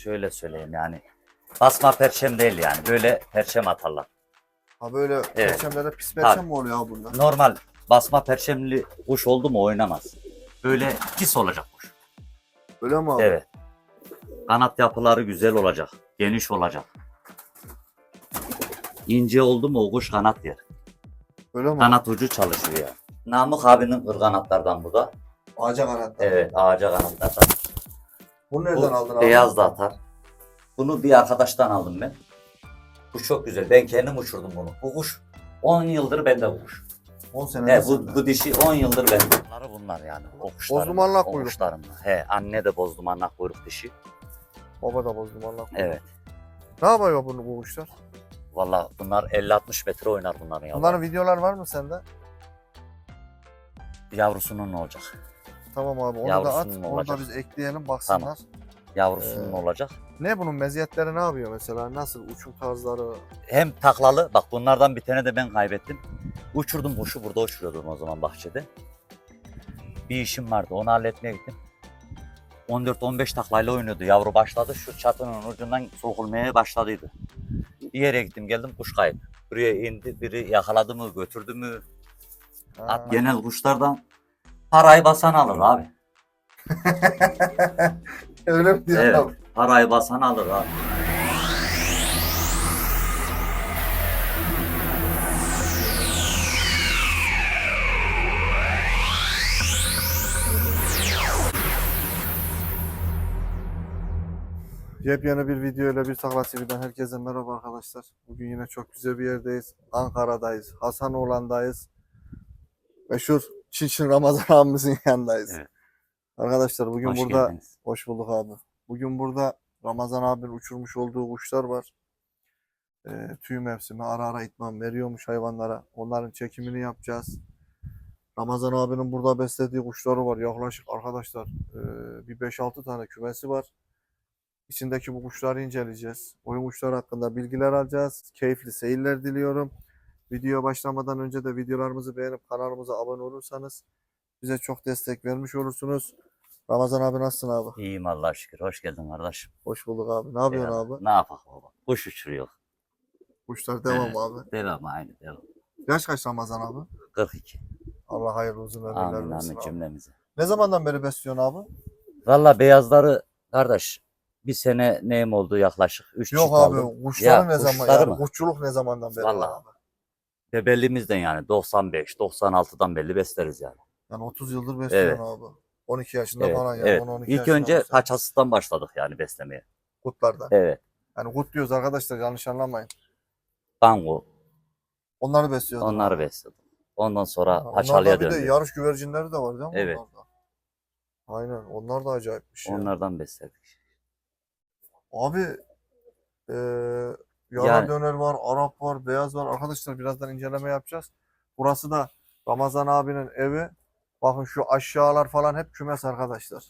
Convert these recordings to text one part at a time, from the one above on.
şöyle söyleyeyim yani. Basma perçem değil yani. Böyle perçem atarlar. Ha böyle Evet. perçemlerde pis perçem Tabii. mi oluyor abi bunlar? Normal basma perçemli kuş oldu mu oynamaz. Böyle pis olacak kuş. Öyle mi abi? Evet. Kanat yapıları güzel olacak. Geniş olacak. İnce oldu mu o kuş kanat yer. Öyle mi? abi? Kanat ucu çalışıyor ya. Namık abinin kırganatlardan bu da. Ağaca kanatlar. Evet ağaca kanatlardan. Bunu nereden Bu aldın abi? beyaz da atar. Bunu bir arkadaştan aldım ben. Bu çok güzel. Ben kendim uçurdum bunu. Bu kuş 10 yıldır bende bu kuş. 10 sene. He, bu, bu dişi 10 yıldır bende. Bunları bunlar yani. O kuşlarım. Bozdumanlak kuyruk. kuşlarım. He, anne de bozdumanlak kuyruk dişi. Baba da bozdum Allah. Evet. Ne yapıyor bunu bu kuşlar? Valla bunlar 50-60 metre oynar bunların yavruları. Bunların videolar var mı sende? Yavrusunun olacak. Tamam abi onu da at. Yavrusunun Onu da biz ekleyelim baksınlar. Tamam. Yavrusunun Ee, olacak. Ne bunun meziyetleri ne yapıyor mesela? Nasıl uçum tarzları? Hem taklalı, bak bunlardan bir tane de ben kaybettim. Uçurdum kuşu, burada uçuruyordum o zaman bahçede. Bir işim vardı, onu halletmeye gittim. 14-15 taklayla oynuyordu. Yavru başladı, şu çatının ucundan sokulmaya başladıydı. Bir yere gittim, geldim kuş kayıp. Buraya indi, biri yakaladı mı, götürdü mü? Ha. At genel kuşlardan parayı basan alır abi. Öyle mi diyor Evet. abi? Parayı basan alır abi. Yepyeni bir video ile bir Takla TV'den herkese merhaba arkadaşlar. Bugün yine çok güzel bir yerdeyiz. Ankara'dayız. Hasanoğlan'dayız. Meşhur Çin Çin Ramazan abimizin yanındayız. Evet. Arkadaşlar bugün Hoş burada geldiniz. hoş bulduk abi. Bugün burada Ramazan abinin uçurmuş olduğu kuşlar var. Ee, tüy mevsimi ara ara itman veriyormuş hayvanlara. Onların çekimini yapacağız. Ramazan abinin burada beslediği kuşları var. Yaklaşık arkadaşlar e, bir 5-6 tane kümesi var. İçindeki bu kuşları inceleyeceğiz. Oyun kuşları hakkında bilgiler alacağız. Keyifli seyirler diliyorum. Videoya başlamadan önce de videolarımızı beğenip kanalımıza abone olursanız bize çok destek vermiş olursunuz. Ramazan abi nasılsın abi? İyiyim Allah'a şükür. Hoş geldin kardeşim. Hoş bulduk abi. Ne yapıyorsun Eyvallah. abi? Ne yapak baba? Kuş uçuruyor. Kuşlar devam Evet. abi. Devam aynı devam. Yaş kaç Ramazan abi? 42. Allah hayırlı uzun ömürler versin amin abi. cümlemize. Ne zamandan beri besliyorsun abi? Valla beyazları kardeş bir sene neyim oldu yaklaşık 3 Yok abi kuşları ne zaman kuşları yani mı? kuşçuluk ne zamandan beri Vallahi. var abi? Bebelliğimizden yani 95 96'dan belli besleriz yani. Yani 30 yıldır besliyorsun abi. 12 yaşında Evet, falan yani. evet. 10-12 İlk yaşında önce besliyorsun. kaçasından başladık yani beslemeye. kutlardan. Evet. Yani kut diyoruz arkadaşlar yanlış anlamayın. Bango Onları besliyorsun. onları besledim. Ondan sonra Ha, Haçalı'ya Onlarda bir de döndük. yarış güvercinleri de var değil mi Evet. onlarda? Aynen onlar da acayipmiş ya. Onlardan besledik. Abi eee yara Yani- döner var, Arap var, beyaz var. Arkadaşlar birazdan inceleme yapacağız. Burası da Ramazan abinin evi. Bakın şu aşağılar falan hep kümes arkadaşlar.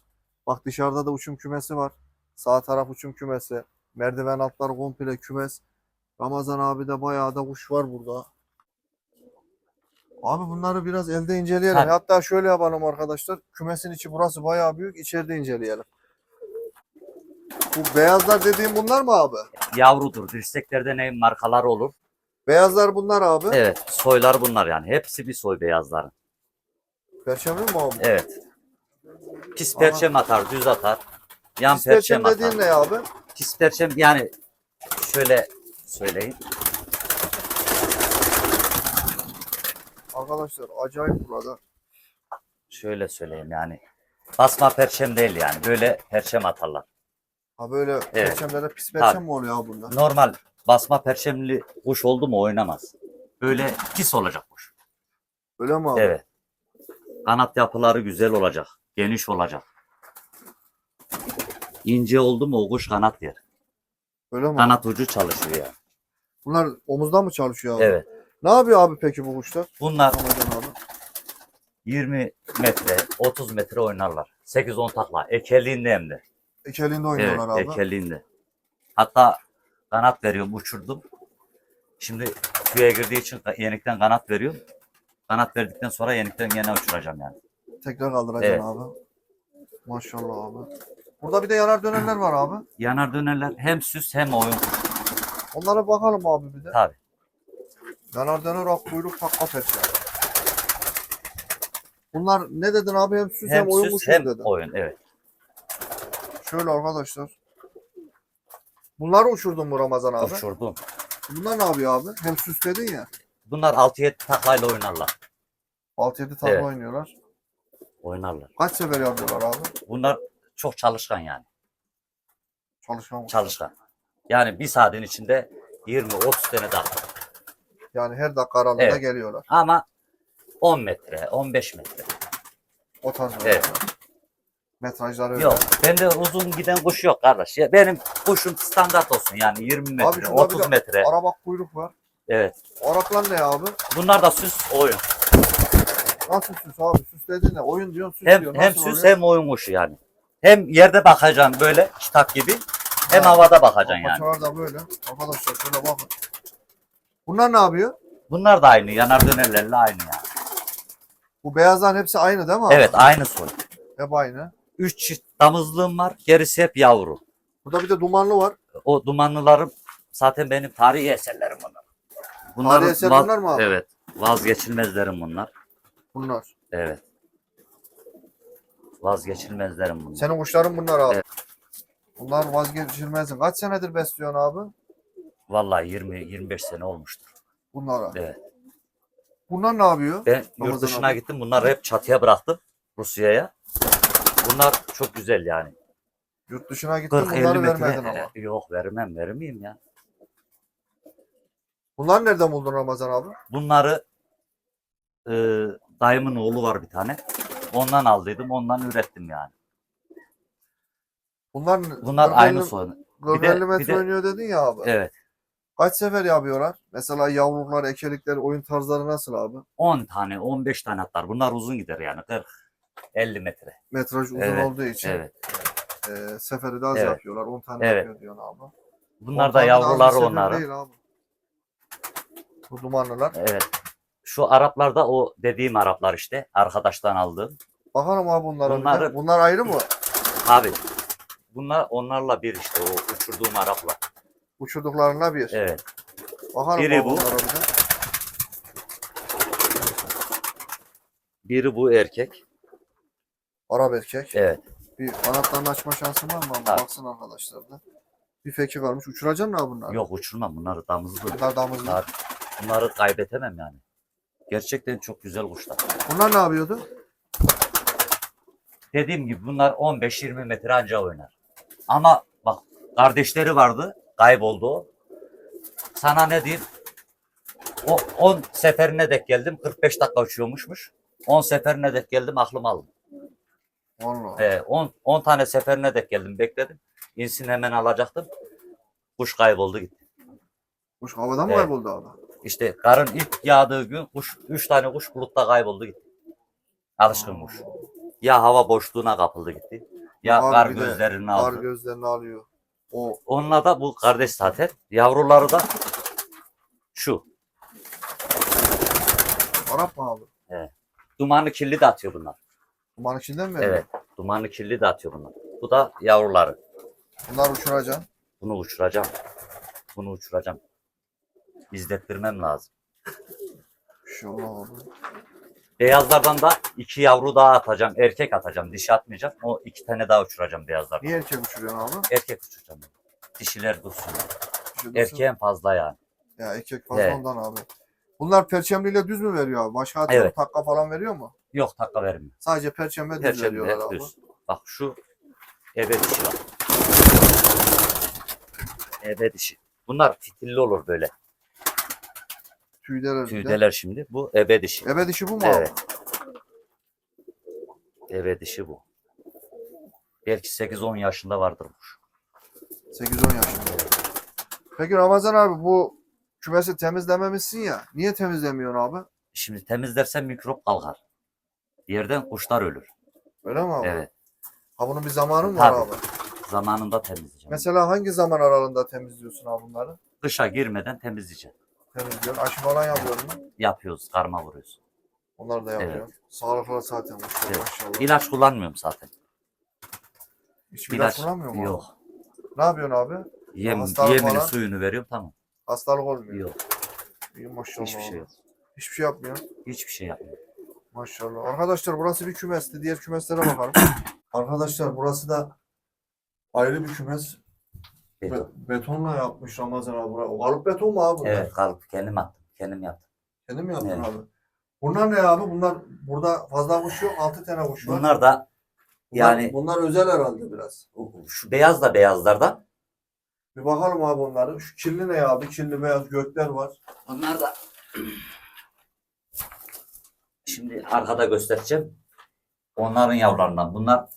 Bak dışarıda da uçum kümesi var. Sağ taraf uçum kümesi. Merdiven altları komple kümes. Ramazan abi de bayağı da kuş var burada. Abi bunları biraz elde inceleyelim. Ha. Hatta şöyle yapalım arkadaşlar. Kümesin içi burası bayağı büyük. İçeride inceleyelim. Bu beyazlar dediğim bunlar mı abi? Yavrudur. Dirseklerde ne markalar olur. Beyazlar bunlar abi. Evet. Soylar bunlar yani. Hepsi bir soy beyazların. Perçemli mi abi? Evet. Pis perçem atar, düz atar. Yan Pis perçem, perçem atar. dediğin ne abi? Pis perçem yani şöyle söyleyeyim. Arkadaşlar acayip burada. Şöyle söyleyeyim yani. Basma perçem değil yani. Böyle perçem atarlar. Ha böyle perçemlerde pis perçem mi oluyor bunlar? Normal basma perçemli kuş oldu mu oynamaz. Böyle pis olacak kuş. Öyle mi abi? Evet. Kanat yapıları güzel olacak. Geniş olacak. İnce oldu mu o kuş kanat yer. Öyle mi? Kanat ucu çalışıyor yani. Bunlar omuzdan mı çalışıyor abi? Evet. Ne yapıyor abi peki bu kuşlar? Bunlar abi. 20 metre, 30 metre oynarlar. 8-10 takla. Ekelliğinde hem de. Ekelinde Evet, oynuyorlar abi. ekelliğinde. Hatta kanat veriyorum, uçurdum. Şimdi tüye girdiği için yenikten kanat veriyorum. Kanat verdikten sonra yenikten yine uçuracağım yani. Tekrar kaldıracaksın Evet. abi. Maşallah abi. Burada bir de yanar dönerler var abi. Yanar dönerler hem süs hem oyun. Onlara bakalım abi bir de. Tabii. Yanar döner ak kuyruk takla perçem. Bunlar ne dedin abi hem süs hem, Hem oyun süs kuşu hem dedin. oyun. Evet. Şöyle arkadaşlar. Bunları uçurdun bu Ramazan abi. Uçurdum. Bunlar ne yapıyor abi? Hem süs dedin ya. Bunlar 6-7 taklayla oynarlar. 6-7 takla Evet. oynuyorlar. Oynarlar. Kaç sefer yapıyorlar abi? Bunlar çok çalışkan yani. Çalışkan. Çalışkan. Yani bir saatin içinde 20-30 tane takla. Yani her dakika aralığında Evet. geliyorlar. Ama 10 metre, 15 metre. O tarz Evet. oynuyorlar. Metrajları öyle. Yok. Bende uzun giden kuş yok kardeş. Ya benim kuşum standart olsun yani 20 metre, şurada bir 30 de metre. Araba kuyruk var. Evet. Araplar ne abi? Bunlar da süs oyun. Nasıl süs abi? Süs dedin ne? Oyun diyorsun süs Hem diyorsun. hem Nasıl süs oluyor? hem oyun kuşu yani. Hem yerde bakacaksın böyle kitap gibi hem Ha. havada bakacaksın yani. Paçalar da böyle. Arkadaşlar şöyle bakın. Bunlar ne yapıyor? Bunlar da aynı yanar dönerlerle aynı yani. Bu beyazların hepsi aynı değil mi abi? Evet aynı soy. Hep aynı. 3 çift damızlığım var. Gerisi hep yavru. Burada bir de dumanlı var. O dumanlılarım zaten benim tarihi eserlerim bunlar. Tarihi eser bunlar mı abi? Evet. Vazgeçilmezlerim bunlar. Bunlar. Evet. Vazgeçilmezlerim bunlar. Senin kuşların bunlar abi. Evet. Bunlar vazgeçilmezsin. Kaç senedir besliyorsun abi? Vallahi 20-25 sene olmuştur. Bunlara. Evet. Bunlar ne yapıyor? Ben yurt Ramazan dışına abi. gittim. Bunları hep çatıya bıraktım. Rusya'ya. Bunlar çok güzel yani. Yurt dışına gittin 40-50 bunları metre. vermedin ama. Yok vermem vermeyeyim ya. Bunlar nereden buldun Ramazan abi? Bunları e, dayımın oğlu var bir tane. Ondan aldıydım. Ondan ürettim yani. Bunlar Bunlar 40-50 aynı soy. Bir de- 40-50 bir metre de- oynuyor dedin ya abi. Evet. Kaç sefer yapıyorlar? Mesela yavruluklar, ekelikler, oyun tarzları nasıl abi? 10 tane, 15 tane atlar. Bunlar uzun gider yani. 40 50 metre. Metraj uzun Evet, olduğu için Evet. e, seferi de az Evet. yapıyorlar. 10 tane Evet. yapıyor diyorsun abi. 10 Bunlar da sefer onların. Bu dumanlılar. Evet. Şu Araplar da o dediğim Araplar işte. Arkadaştan aldığım. Bakalım abi bunlara. Bunları- Bunlar ayrı mı? Abi. Bunlar onlarla bir işte o uçurduğum Araplar. Uçurduklarına bir. Evet. Bakalım Biri bu. Biri bu erkek. Arap erkek. Evet. Bir kanatlarını açma şansın var mı abi? Baksın arkadaşlar da. Bir feki varmış. Uçuracaksın mı bunları? Yok uçurmam. Bunları damızlı. Bunlar damızlı. Bunlar, bunları kaybetemem yani. Gerçekten çok güzel kuşlar. Bunlar ne yapıyordu? Dediğim gibi bunlar 15-20 metre anca oynar. Ama bak kardeşleri vardı. Kayboldu o. Sana ne diyeyim? O 10 seferine dek geldim. 45 dakika uçuyormuşmuş. 10 seferine dek geldim aklım aldım. Allah. Ee, 10 10 tane seferine dek geldim bekledim. İnsin hemen alacaktım. Kuş kayboldu gitti. Kuş havadan mı Evet. kayboldu abi? İşte karın ilk yağdığı gün kuş 3 tane kuş bulutta kayboldu gitti. Alışkın kuş. Ya hava boşluğuna kapıldı gitti. Ya Abi kar bir de gözlerini Kar aldı. gözlerini alıyor. O Onunla da bu kardeş zaten. Yavruları da şu. Arap mı abi? Dumanlı kirli de atıyor bunlar. Duman içinden mi? Evet. Dumanlı kirli de atıyor bunlar. Bu da yavruları. Bunlar uçuracaksın. Bunu uçuracağım. Bunu uçuracağım. İzlettirmem lazım. İnşallah abi. Beyazlardan da iki yavru daha atacağım. Erkek atacağım. Dişi atmayacağım. O iki tane daha uçuracağım beyazlardan. Niye erkek uçuruyorsun abi? Erkek uçuracağım. Dişiler dursun. Dişi. Erkeğin fazla yani. Ya erkek fazla Evet. ondan abi. Bunlar perçemliyle düz mü veriyor abi? Başka Evet. takla falan veriyor mu? Yok takla vermiyor. Sadece perçembe düz Perçembe veriyorlar abi. düz. Bak şu ebe dişi var. Ebe dişi. Bunlar fitilli olur böyle. Tüyler elinde. Tüydeler şimdi. Bu ebe dişi. Ebe dişi bu mu Evet. abi? Ebe dişi bu. Belki 8-10 yaşında vardır bu. 8-10 yaşında. Peki Ramazan abi bu kümesi temizlememişsin ya. Niye temizlemiyorsun abi? Şimdi temizlersen mikrop kalkar. Yerden kuşlar ölür. Öyle mi abi? Evet. Ha bunun bir zamanı mı var Tabii. abi? Zamanında temizleyeceğim. Mesela hangi zaman aralığında temizliyorsun abi bunları? Kışa girmeden temizleyeceğim. Temizliyorsun. Aşı falan yapıyorsun mu? Yapıyoruz. Karma vuruyoruz. Onlar da yapıyor. Sağlıklı zaten kuşlar Evet. maşallah. İlaç kullanmıyorum zaten. Hiç ilaç kullanmıyor mu? Yok. Ne yapıyorsun abi? Yem, Hastalık yemini falan? suyunu veriyorum tamam. Hastalık olmuyor. Yok. İyi maşallah. Hiçbir şey yok. Hiçbir şey yapmıyor. Hiçbir şey yapmıyor. Maşallah. Arkadaşlar burası bir kümesti. Diğer kümeslere bakalım. Arkadaşlar burası da ayrı bir kümes. Be- Beton. betonla yapmış Ramazan abi. burayı. O Kalıp beton mu abi bunlar? Evet kalıp kendim attım. Kendim yaptım. Kendin mi yaptın Evet. abi? Bunlar ne abi? Bunlar burada fazla kuş yok. 6 tane kuş var. Bunlar da Bunlar- yani bunlar özel herhalde biraz. şu beyaz da beyazlardan. Bir bakalım abi onları. Şu kirli ne abi? Kirli beyaz gökler var. Bunlar da şimdi arkada göstereceğim. Onların yavrularından. Bunlar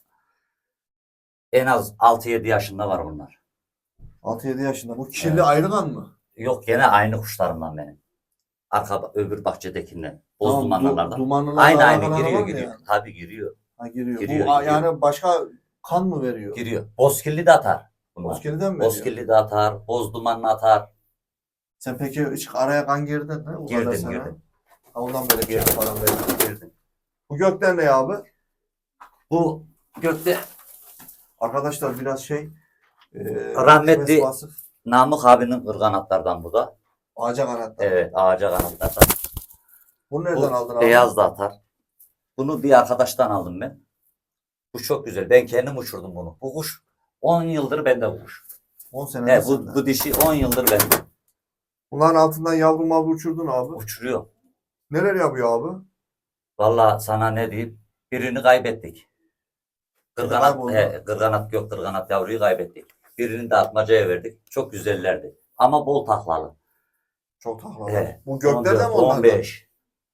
en az 6-7 yaşında var bunlar. 6-7 yaşında. Bu kirli Evet. ayrılan mı? Yok gene aynı kuşlarımdan benim. Arka öbür bahçedekinden. Boz Tamam, du- Aynı aynı var giriyor mı yani? Tabii giriyor. Ha, giriyor. Giriyor, Bu a- giriyor. yani başka kan mı veriyor? Giriyor. Bozkirli de atar. Bunlar. Bozkirliden mi veriyor? Bozkirli de atar. Boz dumanlı atar. Sen peki hiç araya kan girdin mi? O kadar Girdim girdim. Ondan böyle bir falan. Girdim. Bu gökler ne abi? Bu gökte Arkadaşlar biraz şey e, Rahmetli-. Namık abinin ırganatlardan bu da. Ağaca kanatlar. Evet ağaca kanatlardan. Bunu nereden Bu aldın abi? beyaz da atar. Bunu bir arkadaştan aldım ben. Bu çok güzel. Ben kendim uçurdum bunu. Bu kuş 10 yıldır bende bu kuş. 10 sene Evet, bu, bu dişi 10 yıldır bende. Bunların altından yavru mavru uçurdun abi. Uçuruyor. Neler yapıyor abi? Vallahi sana ne diyeyim? Birini kaybettik. Kırganat, he, kırganat gök kırganat yavruyu kaybettik. Birini de atmacaya verdik. Çok güzellerdi. Ama bol taklalı. Çok taklalı. Evet. Bu gökler de mi 14, onlardan? 15.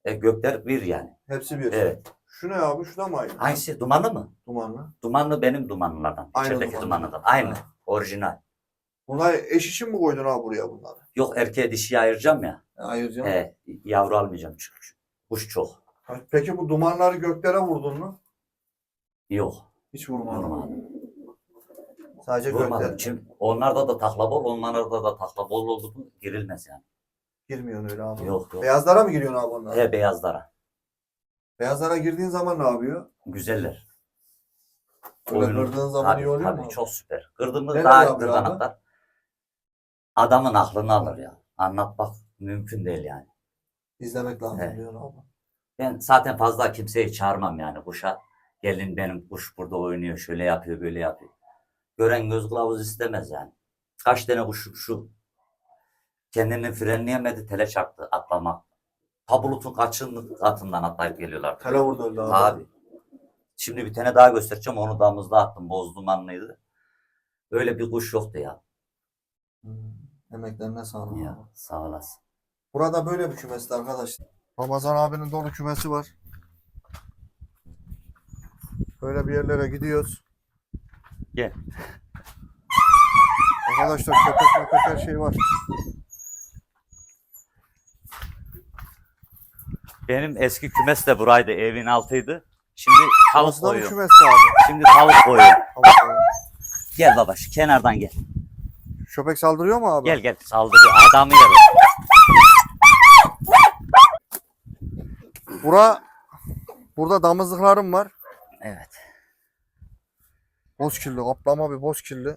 E, gökler bir yani. Hepsi bir. Evet. Şu ne abi? Şu da mı aynı? Hangisi? Dumanlı mı? Dumanlı. Dumanlı benim dumanlılardan. Aynı İçerideki dumanlı. dumanlıdan. Aynı. Ha. Orijinal. Bunlar eş için mi koydun abi buraya bunları? Yok erkeğe dişiyi ayıracağım ya. Hayır canım. E, yavru almayacağım çünkü. Kuş çok. Peki bu dumanları göklere vurdun mu? Yok. Hiç vurmadın. Vurmadım. Sadece Vurmadım. gökler. Çünkü onlarda da takla bol, onlarda da takla bol oldu mu girilmez yani. Girmiyorsun öyle abi. Yok yok. Beyazlara mı giriyorsun abi onlar? He beyazlara. Beyazlara girdiğin zaman ne yapıyor? Güzeller. Öyle Oyunu- kırdığın zaman tabii, iyi oluyor tabii, mu? çok süper. Kırdığımız Neler daha yapıyor abi? kırganatlar. Adamın aklını alır ya. Anlatmak mümkün değil yani. İzlemek lazım Evet. diyorsun abi. Ben zaten fazla kimseyi çağırmam yani kuşa. Gelin benim kuş burada oynuyor, şöyle yapıyor, böyle yapıyor. Gören göz kılavuz istemez yani. Kaç tane kuş şu kendini frenleyemedi, tele çarptı atlama. Tabulutun kaçın katından atlayıp geliyorlar. Tele vurdu öldü abi. Abi. Şimdi bir tane daha göstereceğim. Onu damızda attım. Boz dumanlıydı. Öyle bir kuş yoktu ya. Hmm. Emeklerine sağlık. Ya sağ olasın. Burada böyle bir kümesti arkadaşlar. Ramazan abinin dolu kümesi var. Böyle bir yerlere gidiyoruz. Gel. Arkadaşlar köpek köpek her şey var. Benim eski kümes de buraydı. Evin altıydı. Şimdi tavuk Burası da mı koyuyorum. kümesti abi? Şimdi tavuk koyuyorum. Tamam. Gel baba şu kenardan gel. Köpek saldırıyor mu abi? Gel gel saldırıyor. Adamı yer. Bura, burada damızlıklarım var. Evet. Bozkirli, kaplama bir bozkirli.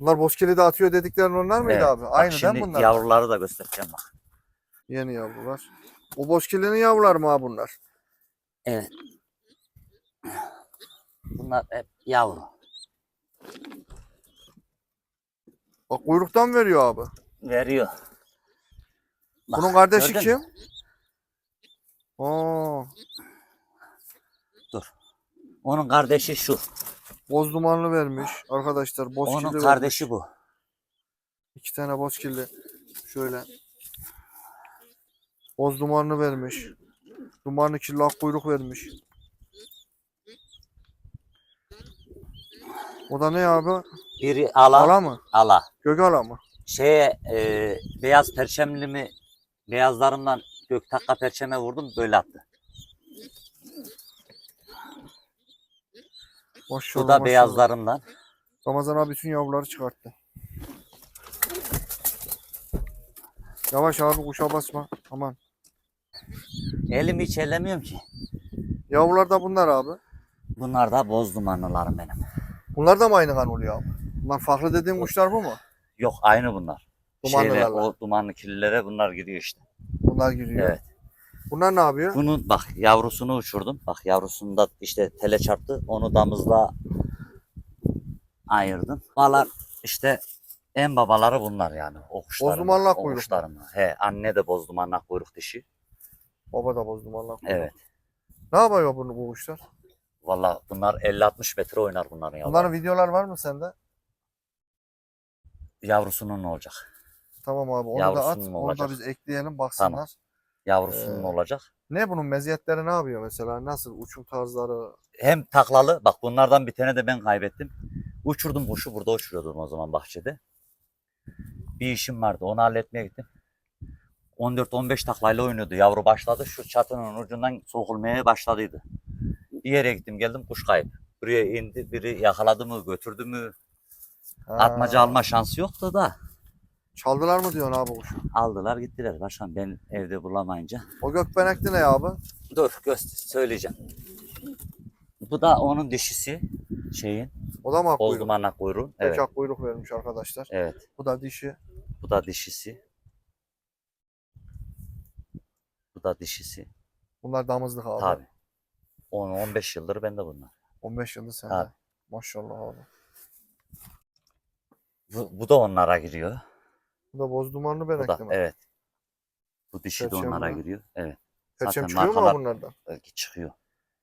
Bunlar bozkirli de atıyor dediklerin onlar mıydı evet. abi? Bak Aynı değil mi bunlar? yavruları da göstereceğim bak. Yeni yavrular. O bozkirlinin yavruları mı abi bunlar? Evet. Bunlar hep yavru. Bak kuyruktan veriyor abi. Veriyor. Bak, Bunun kardeşi gördün mü? kim? Oo, Onun kardeşi şu. boz dumanlı vermiş. Arkadaşlar bozkirli Onun vermiş. kardeşi bu. İki tane bozkirli. Şöyle. Boz dumanlı vermiş. Dumanlı kirli ak kuyruk vermiş. O da ne abi? Biri ala, Ala mı? ala. Gökala mı? Şeye e, beyaz perçemli mi beyazlarından gök takka perçeme vurdum böyle attı. Maşallah, Bu da maşallah. beyazlarından. Ramazan abi bütün yavruları çıkarttı. Yavaş abi kuşa basma. Aman. Elimi hiç ellemiyorum ki. Yavrular da bunlar abi. Bunlar da boz dumanlılarım benim. Bunlar da mı aynı kan oluyor abi? Bunlar farklı dediğin kuşlar bu mu? Yok aynı bunlar. Şeyle, Dumanlılarla. o dumanlı kirlilere bunlar giriyor işte. Bunlar giriyor. Evet. Bunlar ne yapıyor? Bunun bak yavrusunu uçurdum. Bak yavrusunu da işte tele çarptı. Onu damızla ayırdım. Babalar işte en babaları bunlar yani. O kuşların. Bozdumanlak kuyruk kuşların. He anne de bozdumanlak kuyruk dişi. Baba da bozdum Allah. Evet. Ne yapıyor bunu bu kuşlar? Valla bunlar 50-60 metre oynar bunların yavruları. Bunların videolar var mı sende? Yavrusunun ne olacak? Tamam abi onu da at. Onu da biz ekleyelim baksınlar. Tamam. Yavrusunun Ee, olacak. Ne bunun meziyetleri ne yapıyor mesela? Nasıl uçum tarzları? Hem taklalı bak bunlardan bir tane de ben kaybettim. Uçurdum kuşu burada uçuruyordum o zaman bahçede. Bir işim vardı onu halletmeye gittim. 14-15 taklayla oynuyordu. Yavru başladı şu çatının ucundan sokulmaya başladıydı. Bir yere gittim geldim kuş kayıp. Buraya indi biri yakaladı mı götürdü mü Ha, atmaca alma şansı yoktu da Çaldılar mı diyorsun abi kuşu? aldılar gittiler. Başkan ben evde bulamayınca. O gökbenekli ne abi? Dur göster söyleyeceğim. Bu da onun dişisi şeyin O da mı ak kuyruk? dumanla kuyruğun. Tek Evet. ak kuyruk vermiş arkadaşlar. Evet. Bu da dişi. Bu da dişisi. Bu da dişisi. Bunlar damızlık abi. Tabi. 10-15 yıldır bende bunlar. 15 yıldır sende. Tabii. Maşallah abi. Bu, bu da onlara giriyor. Bu da boz dumanlı Bu benekli da evet. Bu dişi de Perçem onlara mi? giriyor. Evet. Perçem Zaten çıkıyor mu markalar- abi bunlardan? Belki çıkıyor.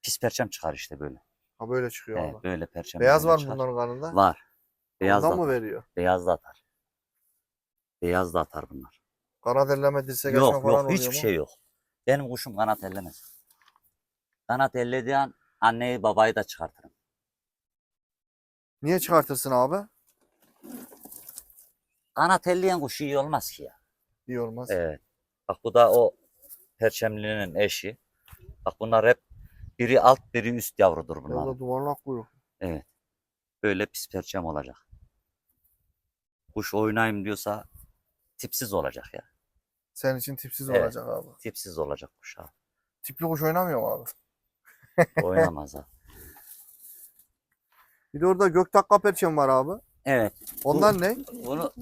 Pis perçem çıkar işte böyle. Ha böyle çıkıyor Evet, abi. böyle perçem. Beyaz böyle var mı çıkar. bunların kanında? Var. Beyaz da, Ondan mı veriyor? Beyaz da atar. Beyaz da atar bunlar. Kanat elleme dirsek açma Yok falan yok oluyor hiçbir mu? şey yok. Benim kuşum kanat ellemez. Kanat ellediği an anneyi babayı da çıkartırım. Niye çıkartırsın abi? Kanat elleyen kuş iyi olmaz ki ya. İyi olmaz. Evet. Bak bu da o perçemlinin eşi. Bak bunlar hep biri alt biri üst yavrudur Ya bunlar. da duvarlak kuyruk. Evet. Böyle pis perçem olacak. Kuş oynayayım diyorsa tipsiz olacak ya. Senin için tipsiz Evet. olacak abi. Tipsiz olacak kuş abi. Tipli kuş oynamıyor mu abi? Oynamaz abi. Bir de orada gök takka perçem var abi. Evet. Onlar ne? Bunu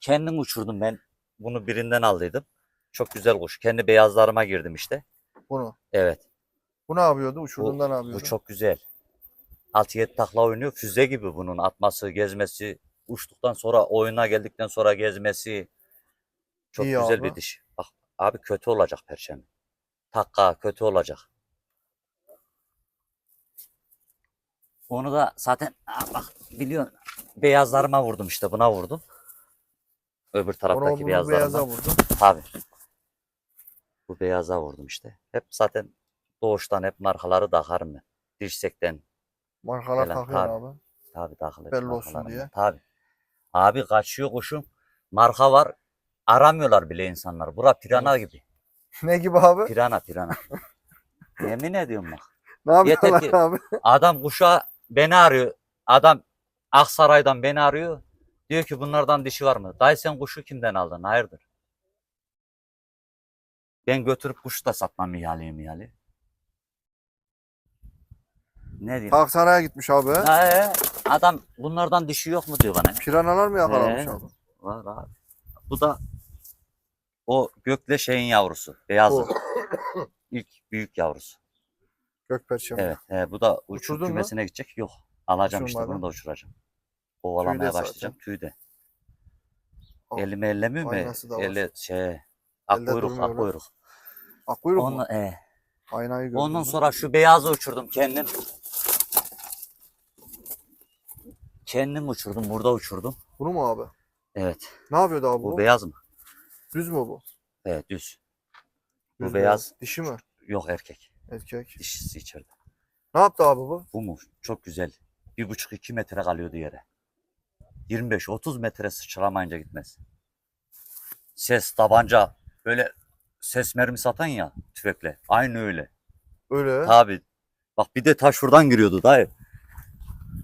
kendim uçurdum ben. Bunu birinden aldıydım. Çok güzel kuş. Kendi beyazlarıma girdim işte. Bunu. Evet. Bu ne yapıyordu? Uçurduğunda ne yapıyordu? Bu çok güzel. 6-7 takla oynuyor. Füze gibi bunun atması, gezmesi. Uçtuktan sonra oyuna geldikten sonra gezmesi. Çok İyi güzel abi. bir diş. Bak abi kötü olacak perçem. Takka kötü olacak. Onu da zaten bak biliyorsun beyazlarıma vurdum işte buna vurdum. Öbür Onu taraftaki bunu beyazlarıma. beyaza vurdu. Tabii. Bu beyaza vurdum işte. Hep zaten doğuştan hep markaları takarım ben. Dirsekten Markalar Falan, takıyor tabii. abi. tabii takılır. Belli olsun diye. Tabii. Abi kaçıyor kuşum. Marka var. Aramıyorlar bile insanlar. Bura pirana gibi. ne gibi abi? Pirana pirana. Yemin ediyorum bak. Ne yapıyorlar ki- abi? Adam kuşa beni arıyor. Adam Aksaray'dan beni arıyor. Diyor ki bunlardan dişi var mı? Dayı sen kuşu kimden aldın? Hayırdır? Ben götürüp kuş da satmam ihaleyi mihali. Ne diyeyim? Aksaray'a gitmiş abi. Ha, he. adam bunlardan dişi yok mu diyor bana. Piranalar mı yakalamış He. abi? Var abi. Bu da o gökle şeyin yavrusu. Beyazı. Bu. İlk büyük yavrusu. Gök perçem. Evet. He, bu da uçur Uçurdun mu? kümesine gidecek. Yok. Alacağım işte Uçurmadın. bunu da uçuracağım. Kovalamaya zaten. başlayacağım. Tüyde. Al. Elimi ellemiyor mu? Aynası da var. Elle şey. Akkuyruk, durmuyor akkuyruk. Akkuyruk mu? Ondan, he. Aynayı gördüm. Ondan sonra şu beyazı uçurdum kendim. Kendim uçurdum. Burada uçurdum. Bunu mu abi? Evet. Ne yapıyordu abi bu? Bu beyaz mı? Düz mü bu? Evet düz. Bu Düz beyaz. Dişi mi? Yok erkek. Erkek. Dişisi içeride. Ne yaptı abi bu? Bu mu? Çok güzel. Bir buçuk iki metre kalıyordu yere. 25-30 metre sıçramayınca gitmez. Ses tabanca böyle ses mermisi atan ya tüfekle. Aynı öyle. Öyle. Tabi. Bak bir de ta şuradan giriyordu dayı.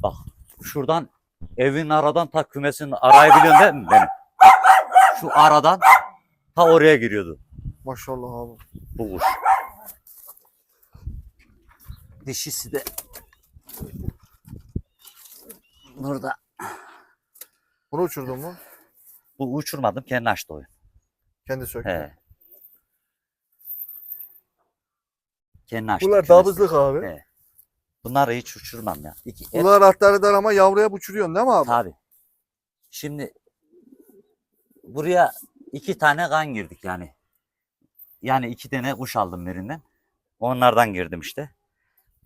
Bak şuradan evin aradan ta kümesinin arayı biliyorsun değil mi benim? Şu aradan ta oraya giriyordu Maşallah abi. bu kuş. Dişisi de Burada Bunu uçurdun mu? bu uçurmadım kendi açtı oyun. Kendi söktü. He. Kendi açtı. Bunlar kümesi. damızlık abi. He. Bunları hiç uçurmam ya. İki, hep- Bunlar atları ama yavruya uçuruyorsun değil mi abi? Tabii. Şimdi buraya iki tane kan girdik yani. Yani iki tane kuş aldım birinden. Onlardan girdim işte.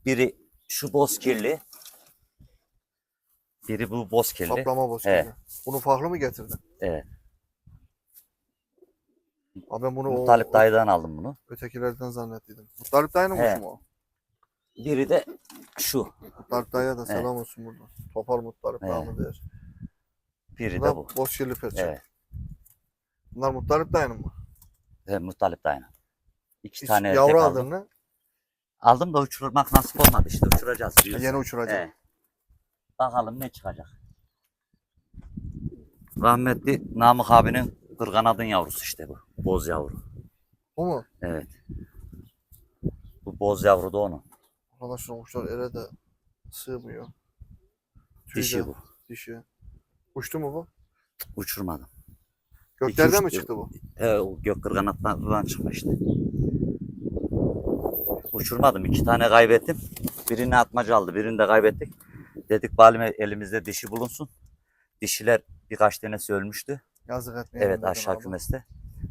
Biri şu bozkirli. Biri bu bozkirli. Saplama boz He. gibi. Bunu farklı mı getirdin? Evet. Abi ben bunu o, Mutalip dayıdan aldım bunu. ötekilerden zannettiydim. Mutalip dayının He. kuşu mu o? Biri de şu. Mutalip dayıya da selam olsun buradan. Topal Mutalip He. namı der. Biri de bu. boz kirli perçem. Evet. Bunlar Mutalip dayının mı? evet Mutalip dayının. İki Hiç tane yavru aldım. aldın mı? Aldım da uçurmak nasip olmadı işte. Uçuracağız. büyüsün. Yeni uçuracak. Evet. Bakalım ne çıkacak. Rahmetli Namık abinin kırganadın yavrusu işte bu. Boz yavru. Bu mu? Evet. Bu boz yavru da onun. Arkadaşlar kuşlar ele de sığmıyor. Tüy Dişi bu. Dişi. Uçtu mu bu? Uçurmadım. Göklerden mi çıktı bu? He, o gök kırganatlardan çıkmıştı. Uçurmadım. iki tane kaybettim. Birini atmaca aldı. Birini de kaybettik. Dedik bari elimizde dişi bulunsun. Dişiler birkaç tanesi ölmüştü. Yazık etmeyelim. Evet dedim aşağı abi. kümeste.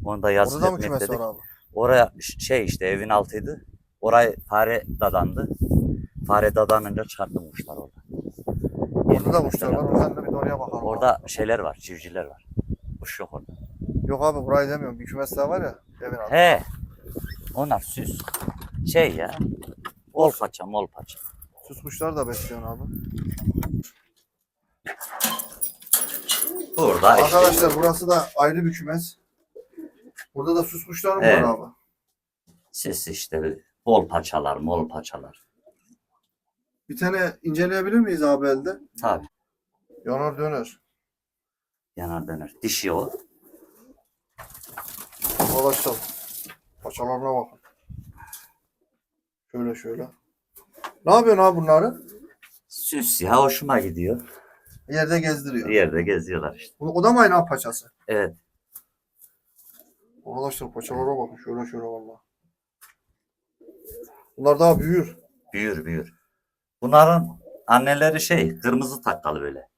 Onu da yazık Orada mı etmek kümes dedik. var abi? Oraya şey işte evin altıydı. Orayı fare dadandı. Fare dadanınca çıkarttım kuşlar orada. Orada da kuşlar var. Oradan da bir de oraya bakalım. Orada abi. şeyler var, civcivler var. Kuş yok orada. Yok abi burayı demiyorum. Bir kümes daha var ya. Evin altında. He. Onlar süs. Şey ya. Ol paça, mol paça. Süs kuşlar da besliyorsun abi. Burada işte. Arkadaşlar burası da ayrı bir kümes. Burada da süs kuşlarım Evet. var abi. Süs işte. Bol paçalar, mol paçalar. Bir tane inceleyebilir miyiz abi elde? Tabii. Yanar döner. Yanar döner. Dişi o. Arkadaşlar. Paçalarına bakın. Şöyle şöyle. Ne yapıyorsun abi bunları? Süs ya hoşuma gidiyor. Yerde gezdiriyor. Bir yerde geziyorlar işte. Bu- O da mı aynı abi paçası? Evet. Arkadaşlar paçalara bakın. Şöyle şöyle valla. Bunlar daha büyür. Büyür büyür. Bunların anneleri şey kırmızı takkalı böyle.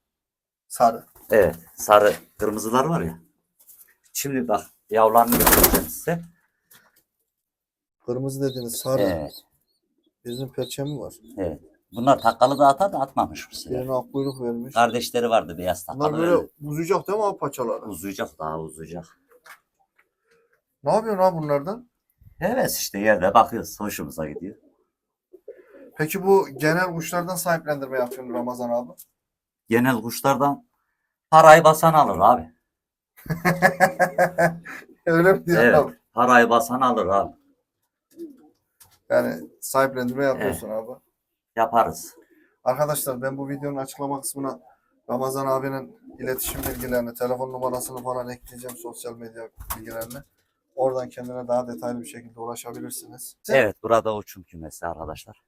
Sarı. Evet. Sarı kırmızılar var ya. Şimdi bak yavrularını göstereceğim size. Kırmızı dediniz sarı. Evet. Birinin perçemi var. Evet. Bunlar takkalı da atar da atmamış bu sefer. Birine akkuyruk vermiş. Kardeşleri vardı beyaz Bunlar takkalı. böyle öyle. uzayacak değil mi abi paçaları? Uzayacak daha uzayacak. Ne yapıyorsun abi bunlardan? Evet işte yerde bakıyoruz. Hoşumuza gidiyor. Peki bu genel kuşlardan sahiplendirme yapıyorsun Ramazan abi. Genel kuşlardan parayı basan alır abi. Öyle mi diyorsun Evet. abi? Parayı basan alır abi. Yani sahiplendirme yapıyorsun abi. Yaparız. Arkadaşlar ben bu videonun açıklama kısmına Ramazan abinin iletişim bilgilerini, telefon numarasını falan ekleyeceğim sosyal medya bilgilerini. Oradan kendine daha detaylı bir şekilde ulaşabilirsiniz. Evet burada uçum kümesi arkadaşlar.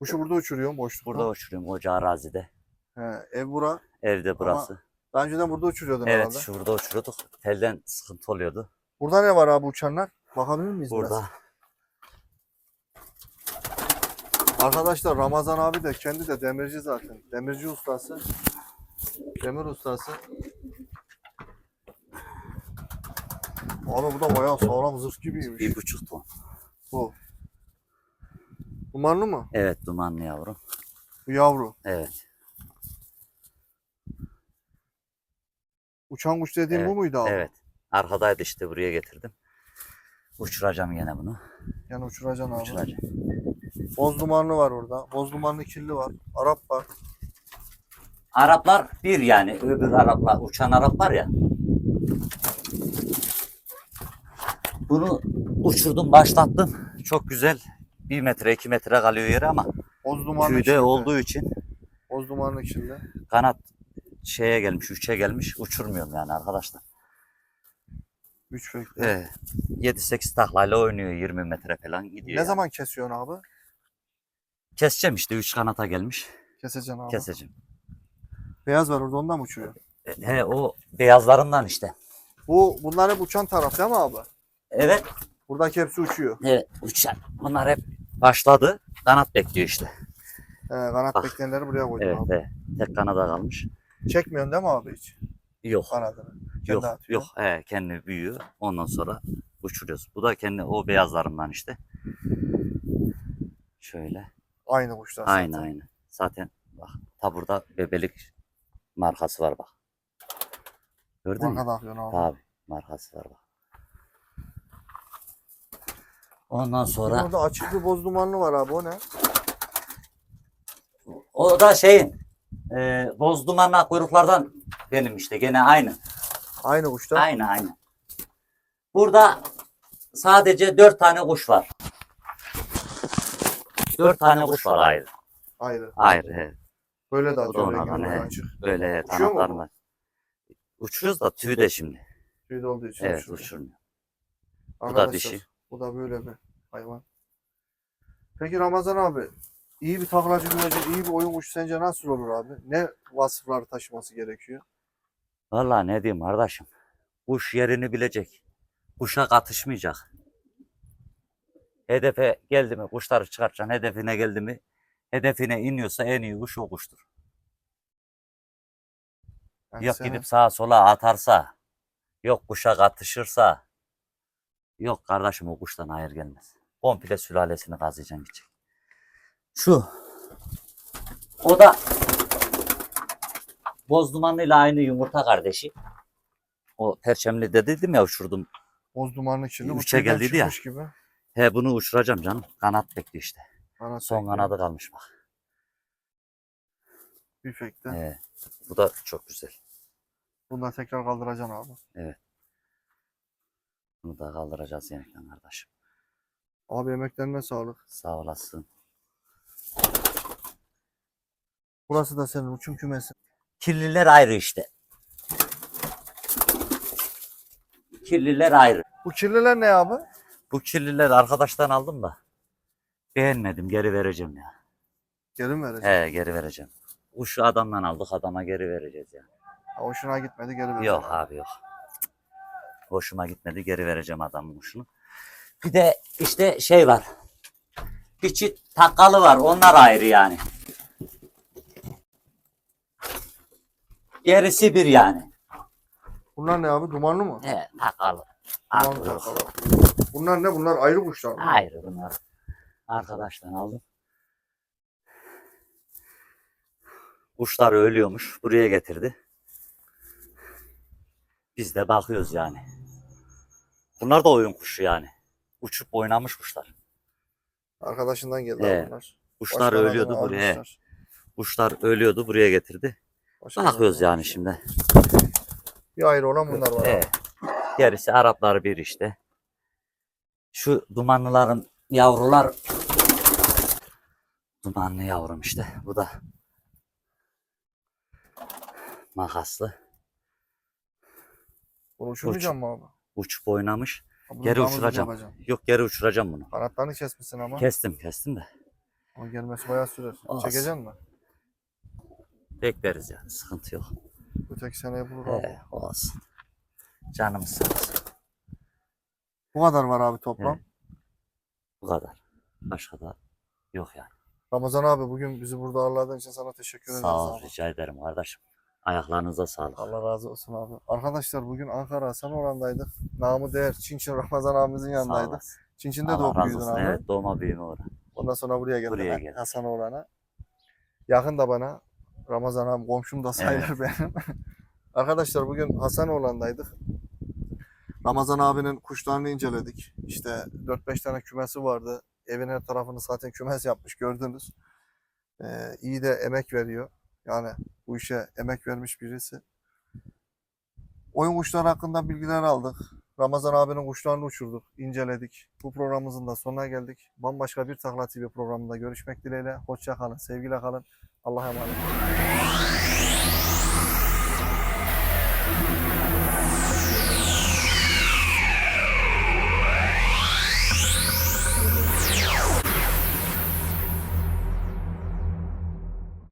Kuşu burada uçuruyorum boşlukta. Burada uçuruyorum koca arazide. He, ev bura. Evde burası. Daha önceden burada uçuruyordun evet herhalde. şurada uçuruyorduk. Telden sıkıntı oluyordu. Burada ne var abi uçanlar? Bakabilir miyiz biraz? Burada Arkadaşlar Ramazan abi de kendi de demirci zaten. Demirci ustası. Demir ustası. Abi bu da bayağı sağlam zırh gibiymiş. bir buçuk ton. Bu. Dumanlı mı? Evet dumanlı yavrum. Bu yavru. Evet. Uçan kuş dediğin bu Evet, muydu abi? Evet. Arkadaydı işte buraya getirdim. Uçuracağım yine bunu. Yani uçuracaksın abi. Uçuracağım. Boz dumanlı var orada. Boz dumanlı kirli var. Arap var. Araplar bir yani. Öbür Araplar, uçan Arap var ya. Bunu uçurdum, başlattım. Çok güzel. Bir metre, iki metre kalıyor yere ama Boz dumanlı tüyde kirli. olduğu için Boz dumanlı kirli. kanat şeye gelmiş, üçe gelmiş. Uçurmuyorum yani arkadaşlar. Üç fekli. Ee, 7-8 taklayla oynuyor 20 metre falan gidiyor. Ne yani. zaman kesiyorsun abi? Keseceğim işte 3 kanata gelmiş. Keseceksin abi. Keseceğim. Beyaz var orada ondan mı uçuyor? He o beyazlarından işte. Bu bunlar hep uçan taraf değil mi abi? Evet. Buradaki hepsi uçuyor. Evet uçan. Bunlar hep başladı. Kanat bekliyor işte. He, kanat Bak. bekleyenleri buraya koydum Evet, abi. evet. Tek kanada kalmış. Çekmiyorsun değil mi abi hiç? Yok. Kanadını. Kendi Yok. atıyor. Yok. He, kendi büyüyor. Ondan sonra uçuruyoruz. Bu da kendi o beyazlarından işte. Şöyle. Aynı kuşlar Aynı zaten. aynı. Zaten bak ta burada bebelik markası var bak. Gördün mü? Marka abi. Tabi markası var bak. Ondan sonra Orada açık bir boz dumanlı var abi o ne? o da şeyin e, boz dumanlı kuyruklardan benim işte gene aynı. Aynı kuşlar. Aynı aynı. Burada sadece dört tane kuş var. Dört tane kuş var ayrı. Ayrı. Ayrı. evet. Böyle de O da atıyor. rengi onlardan, böyle he. kanatlarına. Uçuyoruz da tüy de şimdi. Tüyde olduğu için Evet uçuyor. uçurmuyor. Bu da dişi. Bu da böyle bir hayvan. Peki Ramazan abi iyi bir taklacı güvece, iyi bir oyun kuşu sence nasıl olur abi? Ne vasıfları taşıması gerekiyor? Vallahi ne diyeyim kardeşim. Kuş yerini bilecek. Kuşa katışmayacak. Hedefe geldi mi kuşları çıkartacaksın. Hedefine geldi mi hedefine iniyorsa en iyi kuş o kuştur. Yani Yok senin- gidip sağa sola atarsa, yok kuşa katışırsa, yok kardeşim o kuştan hayır gelmez. Komple sülalesini kazıyacaksın gidecek. Şu, o da boz dumanıyla aynı yumurta kardeşi. O perçemli de dedim ya uçurdum. boz içinde bu Üçe geldiydi ya. gibi. He bunu uçuracağım canım. Kanat bekliyor işte. Kanat Son bekliyor. kanadı kalmış bak. Büfekte. He, bu da çok güzel. Bunu da tekrar kaldıracaksın abi. Bunu da kaldıracağız yeniden kardeşim. Abi emeklerine sağlık. Sağ olasın. Burası da senin uçum kümesi. Kirliler ayrı işte. Kirliler ayrı. Bu kirliler ne abi? Bu kirliler arkadaştan aldım da beğenmedim geri vereceğim ya. Geri mi vereceksin? He geri vereceğim. Kuşu adamdan aldık adama geri vereceğiz yani. Ha, hoşuna gitmedi geri vereceksin. Yok abi yok. Hoşuma gitmedi geri vereceğim adamın kuşunu. Bir de işte şey var. Bir çift takalı var onlar ayrı yani. Gerisi bir yani. Bunlar ne abi? Dumanlı mı? He takalı. Dumanlı takalı. Bunlar ne? Bunlar ayrı kuşlar mı? Ayrı bunlar. Arkadaştan aldım. Kuşlar ölüyormuş. Buraya getirdi. Biz de bakıyoruz yani. Bunlar da oyun kuşu yani. Uçup oynamış kuşlar. Arkadaşından geldi abi bunlar. Kuşlar Başkalarından ölüyordu buraya. almışlar. Kuşlar ölüyordu buraya getirdi. Başkalarından Bakıyoruz yani almışlar. şimdi. Bir ayrı olan bunlar var. Abi. Gerisi Araplar bir işte. Şu dumanlıların yavrular dumanlı yavrum işte. Bu da makaslı. Bunu uçurmayacağım mı abi? Uçup oynamış. Bunu Geri uçuracağım. Yok geri uçuracağım bunu. Kanatlarını kesmişsin ama. Kestim kestim de. Ama gelmesi bayağı sürer. Olsun. Çekeceksin mi? Bekleriz yani sıkıntı yok. Bu tek seneye bulur abi. Olsun. Canımız sağ olsun. Bu kadar var abi toplam. Evet. Bu kadar. Başka da yok yani. Ramazan abi bugün bizi burada ağırladığın için sana teşekkür ederiz Sağ ol abi. rica ederim kardeşim. Ayaklarınıza sağlık. Allah razı olsun abi. Arkadaşlar bugün Ankara Hasan Oran'daydık. Namı değer Çinçin Ramazan abimizin yanındaydık. Çinçin'de doğup büyüdün abi. Evet doğma büyüme orada. Ondan sonra buraya geldim. Buraya geldim. Hasan Oran'a. Yakın da bana. Ramazan abi komşum da sayılır benim. Arkadaşlar bugün Hasan Oğlan'daydık. Ramazan abinin kuşlarını inceledik. İşte 4-5 tane kümesi vardı. Evin her tarafını zaten kümes yapmış gördünüz. Ee, iyi de emek veriyor. Yani bu işe emek vermiş birisi. Oyun kuşları hakkında bilgiler aldık. Ramazan abinin kuşlarını uçurduk, inceledik. Bu programımızın da sonuna geldik. Bambaşka bir Takla TV programında görüşmek dileğiyle. Hoşça kalın, sevgiyle kalın. Allah'a emanet olun.